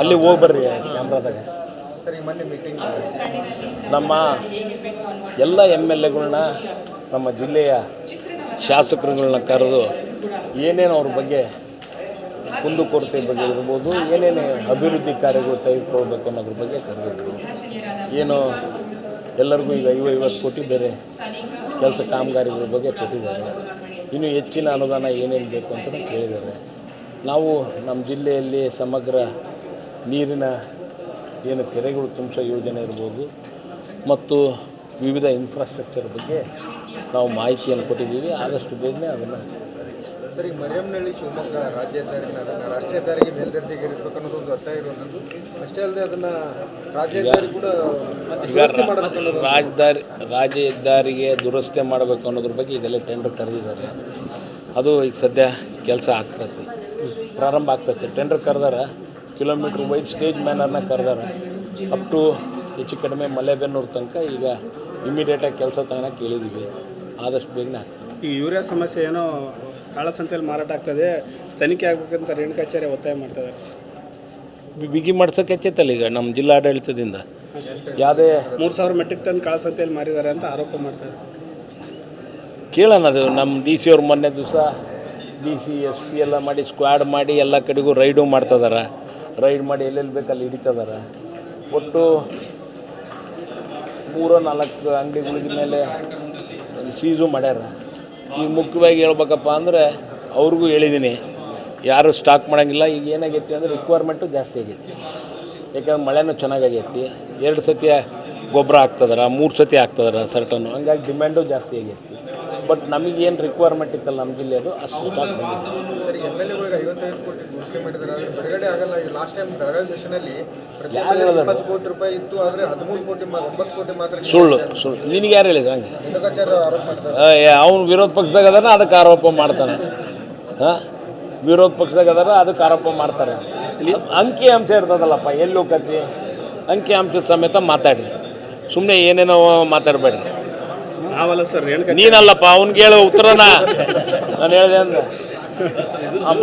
ಅಲ್ಲಿ ಹೋಗಿ ಬರ್ರಿ ಕ್ಯಾಮ್ರಾದಾಗ ನಮ್ಮ ಎಲ್ಲ ಎಂ ಎಲ್ ಎಗಳನ್ನ ನಮ್ಮ ಜಿಲ್ಲೆಯ ಶಾಸಕರುಗಳನ್ನ ಕರೆದು ಏನೇನು ಅವ್ರ ಬಗ್ಗೆ ಕುಂದುಕೊರತೆ ಬಗ್ಗೆ ಇರ್ಬೋದು ಏನೇನು ಅಭಿವೃದ್ಧಿ ಕಾರ್ಯಗಳು ತೆಗೆದುಕೊಳ್ಬೇಕು ಅನ್ನೋದ್ರ ಬಗ್ಗೆ ಕರೆದಿದ್ರು. ಏನು ಎಲ್ಲರಿಗೂ ಈಗ ಐವ ಐವತ್ತು ಕೋಟಿ ಬೇರೆ ಕೆಲಸ ಕಾಮಗಾರಿಗಳ ಬಗ್ಗೆ ಕೊಟ್ಟಿದ್ದಾರೆ. ಇನ್ನು ಹೆಚ್ಚಿನ ಅನುದಾನ ಏನೇನು ಬೇಕು ಅಂತ ಕೇಳಿದ್ದಾರೆ. ನಾವು ನಮ್ಮ ಜಿಲ್ಲೆಯಲ್ಲಿ ಸಮಗ್ರ ನೀರಿನ ಏನು ಕೆರೆಗಳು ತುಂಬಿಸೋ ಯೋಜನೆ ಇರ್ಬೋದು ಮತ್ತು ವಿವಿಧ ಇನ್ಫ್ರಾಸ್ಟ್ರಕ್ಚರ್ ಬಗ್ಗೆ ನಾವು ಮಾಹಿತಿಯನ್ನು ಕೊಟ್ಟಿದ್ದೀವಿ. ಆದಷ್ಟು ಬೇಗನೆ ಅದನ್ನು ಸರ್ ಮರಿಯಮ್ನಹಳ್ಳಿ ಶಿವಮೊಗ್ಗ ರಾಜ್ಯ ಹೆದ್ದಾರಿನ ಅದನ್ನು ರಾಷ್ಟ್ರೀಯ ಹೆದ್ದಾರಿಗೆ ಮೇಲ್ದರ್ಜೆಗೇರಿಸಬೇಕು ಅನ್ನೋದು ಒಂದು ಒತ್ತಾಯ ಇರುವಂಥದ್ದು. ಅಷ್ಟೇ ಅಲ್ಲದೆ ಅದನ್ನು ರಾಜ್ಯ ಹೆದ್ದಾರಿ ಕೂಡ ರಾಜಧಾರಿ ರಾಜ್ಯ ಹೆದ್ದಾರಿಗೆ ದುರಸ್ತಿ ಮಾಡಬೇಕು ಅನ್ನೋದ್ರ ಬಗ್ಗೆ ಇದೆಲ್ಲ ಟೆಂಡರ್ ಕರೆದಿದ್ದಾರೆ. ಅದು ಈಗ ಸದ್ಯ ಕೆಲಸ ಆಗ್ತೈತಿ ಪ್ರಾರಂಭ ಆಗ್ತೈತೆ ಟೆಂಡರ್ ಕರೆದಾರ. ಕಿಲೋಮೀಟ್ರ್ ವೈಸ್ ಸ್ಟೇಜ್ ಮ್ಯಾನರ್ನ ಕರೆದಾರ. ಅಪ್ ಟು ಹೆಚ್ಚು ಕಡಿಮೆ ಮಲೆಬೆನ್ನೂರು ತನಕ ಈಗ ಇಮಿಡಿಯೇಟಾಗಿ ಕೆಲಸ ತಗೋಣ ಕೇಳಿದ್ದೀವಿ ಆದಷ್ಟು ಬೇಗನೆ ಈ ಯೂರಿಯಾ ಸಮಸ್ಯೆ ಏನೋ ಕಾಳಸಂತೆಯಲ್ಲಿ ಮಾರಾಟ ಆಗ್ತದೆ. ತನಿಖೆ ಆಗಬೇಕಂತ ರೇಣುಕಾಚಾರ್ಯ ಒತ್ತಾಯ ಮಾಡ್ತಾರೆ ಬಿಗಿ ಮಾಡ್ಸೋಕೆ ಹೆಚ್ಚೈತಲ್ಲ ಈಗ ನಮ್ಮ ಜಿಲ್ಲಾಡಳಿತದಿಂದ? ಯಾವುದೇ ಮೂರು ಸಾವಿರ ಮೆಟ್ರಿಕ್ ಟನ್ ಕಾಳಸಂತೆಯಲ್ಲಿ ಮಾರಿದ್ದಾರೆ ಅಂತ ಆರೋಪ ಮಾಡ್ತಾರೆ ಕೇಳೋಣ ಅದು. ನಮ್ಮ ಡಿ ಸಿ ಅವ್ರು ಮೊನ್ನೆ ದಿವಸ ಡಿ ಸಿ ಎಸ್ ಪಿ ಎಲ್ಲ ಮಾಡಿ ಸ್ಕ್ವಾಡ್ ಮಾಡಿ ಎಲ್ಲ ಕಡೆಗೂ ರೈಡು ಮಾಡ್ತದಾರ ರೈಡ್ ಮಾಡಿ ಎಲ್ಲೆಲ್ಲಿ ಬೇಕು ಅಲ್ಲಿ ಹಿಡಿತದಾರ. ಒಟ್ಟು ಮೂರು, ನಾಲ್ಕು ಅಂಗಡಿಗಳಿಗೆ ಮೇಲೆ ಸೀಸು ಮಾಡ್ಯಾರ. ಈಗ ಮುಖ್ಯವಾಗಿ ಹೇಳ್ಬೇಕಪ್ಪ ಅಂದರೆ ಅವ್ರಿಗೂ ಹೇಳಿದ್ದೀನಿ ಯಾರು ಸ್ಟಾಕ್ ಮಾಡೋಂಗಿಲ್ಲ. ಈಗ ಏನಾಗೈತಿ ಅಂದರೆ ರಿಕ್ವೈರ್ಮೆಂಟು ಜಾಸ್ತಿ ಆಗೈತಿ. ಯಾಕಂದ್ರೆ ಮಳೆನೂ ಚೆನ್ನಾಗಾಗೈತಿ. ಎರಡು ಸತಿ ಗೊಬ್ಬರ ಹಾಕ್ತದಾರ, ಮೂರು ಸತಿ ಹಾಕ್ತದಾರ ಸರ್ಟನ್ನು ಹಂಗಾಗಿ ಡಿಮ್ಯಾಂಡು ಜಾಸ್ತಿ ಆಗೈತಿ. ಬಟ್ ನಮಗೇನು ರಿಕ್ವೈರ್ಮೆಂಟ್ ಇತ್ತಲ್ಲ ನಮ್ಮ ಜಿಲ್ಲೆದು ಅಷ್ಟು ಸ್ಟಾಕ್ ಸುಳ್ಳು ಸುಳ್ಳು. ನಿನಗೆ ಯಾರು ಹೇಳಿದ್ರು ಹಂಗೆ? ಅವನು ವಿರೋಧ ಪಕ್ಷದಾಗ ಅದಾನ ಅದಕ್ಕೆ ಆರೋಪ ಮಾಡ್ತಾನೆ. ಹಾಂ ವಿರೋಧ ಪಕ್ಷದಾಗ ಅದಾರ ಅದಕ್ಕೆ ಆರೋಪ ಮಾಡ್ತಾರೆ. ಅಂಕಿ ಅಂಶ ಇರ್ತದಲ್ಲಪ್ಪ ಎಲ್ಲಿ ಕತಿ ಅಂಕಿ ಅಂಶದ ಸಮೇತ ಮಾತಾಡ್ರಿ ಸುಮ್ಮನೆ ಏನೇನೋ ಮಾತಾಡಬೇಡ್ರಿ. ನಾವಲ್ಲ ಸರ್ ನೀನಲ್ಲಪ್ಪ ಅವ್ನಿಗೆ ಹೇಳು ಉತ್ತರನ. ನಾನು ಹೇಳಿದೆ ಅಂದ.